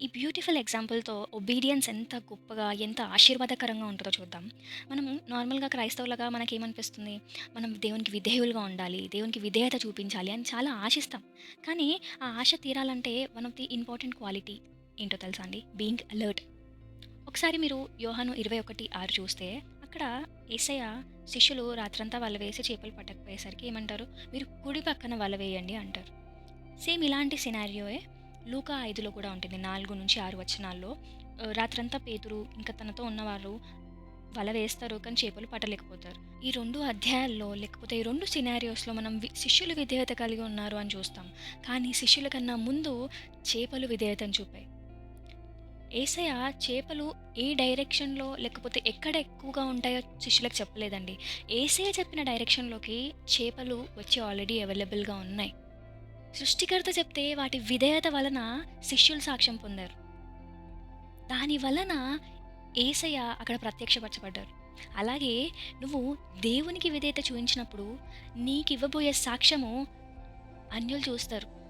ఈ beautiful ఎగ్జాంపుల్‌తో obedience ఎంత గొప్పగా, ఎంత ఆశీర్వాదకరంగా ఉంటుందో చూద్దాం. మనము నార్మల్‌గా క్రైస్తవులుగా మనకేమనిపిస్తుంది? మనం దేవునికి విధేయులుగా ఉండాలి, దేవునికి విధేయత చూపించాలి అని చాలా ఆశిస్తాం. కానీ ఆ ఆశ తీరాలంటే one of the important quality ఏంటో తెలుసా అండి? Being alert. ఒకసారి మీరు యోహాను 21:6 చూస్తే అక్కడ ఏసయ్య శిష్యులు రాత్రంతా వల వేసి చేపలు పట్టకపోయేసరికి ఏమంటారు? "మీరు కుడి పక్కన వల వేయండి" అంటారు. సేమ్ ఇలాంటి సినారియోయే లూకా ఐదులో కూడా ఉంటుంది. 4-6 వచనాల్లో రాత్రంతా పేతురు ఇంకా తనతో ఉన్నవారు వల వేస్తారు. కానీ చేపలు పట్టలేకపోతారు. ఈ రెండు అధ్యాయాల్లో లేకపోతే ఈ రెండు సినారియోస్‌లో మనం శిష్యులు విధేయత కలిగి ఉన్నారు అని చూస్తాం. కానీ శిష్యుల కన్నా ముందు చేపలు విధేయతను చూపాయి. ఏసయ చేపలు ఏ డైరెక్షన్‌లో లేకపోతే ఎక్కడ ఎక్కువగా ఉంటాయో శిష్యులకు చెప్పలేదండి. ఏసయ చెప్పిన డైరెక్షన్‌లోకి చేపలు వచ్చి ఆల్రెడీ అవైలబుల్‌గా ఉన్నాయి. సృష్టికర్త చెప్తే వాటి విధేయత వలన శిష్యులు సాక్ష్యం పొందారు. దాని వలన ఏసయ్య అక్కడ ప్రత్యక్షపరచబడ్డారు. అలాగే నువ్వు దేవునికి విధేయత చూయించినప్పుడు నీకివ్వబోయే సాక్ష్యము అన్యులు చూస్తారు.